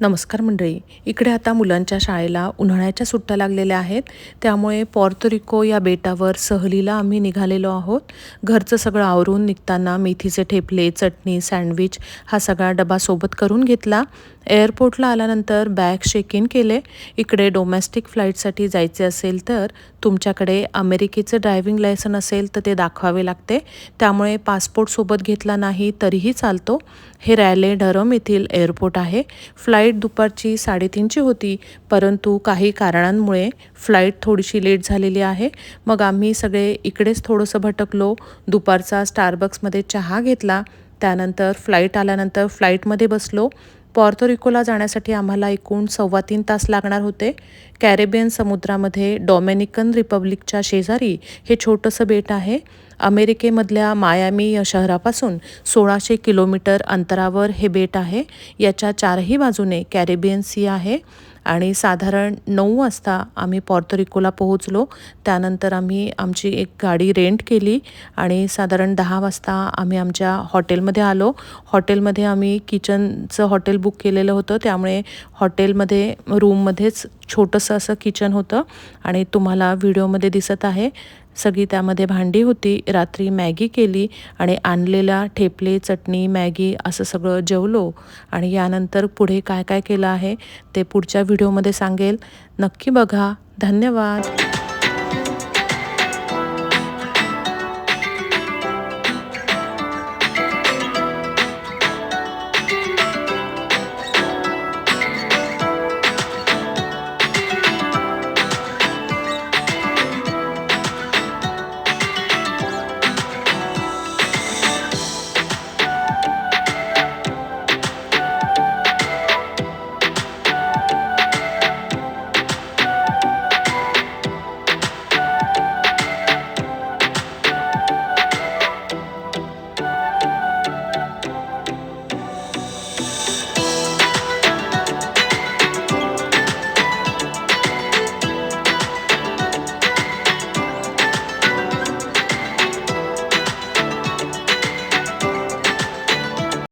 नमस्कार मंडळी. इकडे आता मुलांच्या शाळेला उन्हाळ्याच्या सुट्ट्या लागलेल्या आहेत. त्यामुळे पॉर्तोरिको या बेटावर सहलीला आम्ही निघालेलो आहोत. घरचं सगळं आवरून निघताना मेथीचे ठेपले चटणी सँडविच हा सगळा डबा सोबत करून घेतला. एअरपोर्टला आल्यानंतर बॅग चेक इन केले. इकडे डोमेस्टिक फ्लाईटसाठी जायचे असेल तर तुमच्याकडे अमेरिकेचं ड्रायव्हिंग लायसन असेल तर ते दाखवावे लागते. त्यामुळे पासपोर्ट सोबत घेतला नाही तरीही चालतो. हे रॅले डरम येथील एअरपोर्ट आहे. फ्लाईट दुपारची साडेतीनची होती परंतु काही कारणांमुळे फ्लाईट थोडीशी लेट झालेली आहे. मग आम्ही सगळे इकडेच थोडंसं भटकलो. दुपारचा स्टारबक्समध्ये चहा घेतला. त्यानंतर फ्लाईट आल्यानंतर फ्लाईटमध्ये बसलो. पॉर्तोरिकोला जाण्यासाठी आम्हाला एकूण सव्वा तीन तास लागणार होते. कॅरेबियन समुद्रामध्ये डॉमेनिकन रिपब्लिकच्या शेजारी हे छोटंसं बेट आहे. अमेरिकेमधल्या मायामी या शहरापासून सोळाशे किलोमीटर अंतरावर हे बेट आहे. याच्या चारही बाजूने कॅरेबियन सी आहे. आणि साधारण नऊ वाजता आम्ही पॉर्तोरिकोला पोहोचलो. त्यानंतर आम्ही आमची एक गाडी रेंट केली आणि साधारण दहा वाजता आम्ही आमच्या हॉटेलमध्ये आलो. हॉटेलमध्ये आम्ही किचनचं हॉटेल बुक केलेलं होतं. त्यामुळे हॉटेलमध्ये रूममध्येच छोटंसं असं किचन होतं आणि तुम्हाला व्हिडिओमध्ये दिसत आहे. सगळी त्यामध्ये भांडी होती. रात्री मॅगी केली आणि आणलेला ठेपले चटणी मॅगी असं सगळं जेवलो आणि यानंतर पुढे काय काय केलं आहे ते पुढच्या व्हिडिओमध्ये सांगेल. नक्की बघा. धन्यवाद.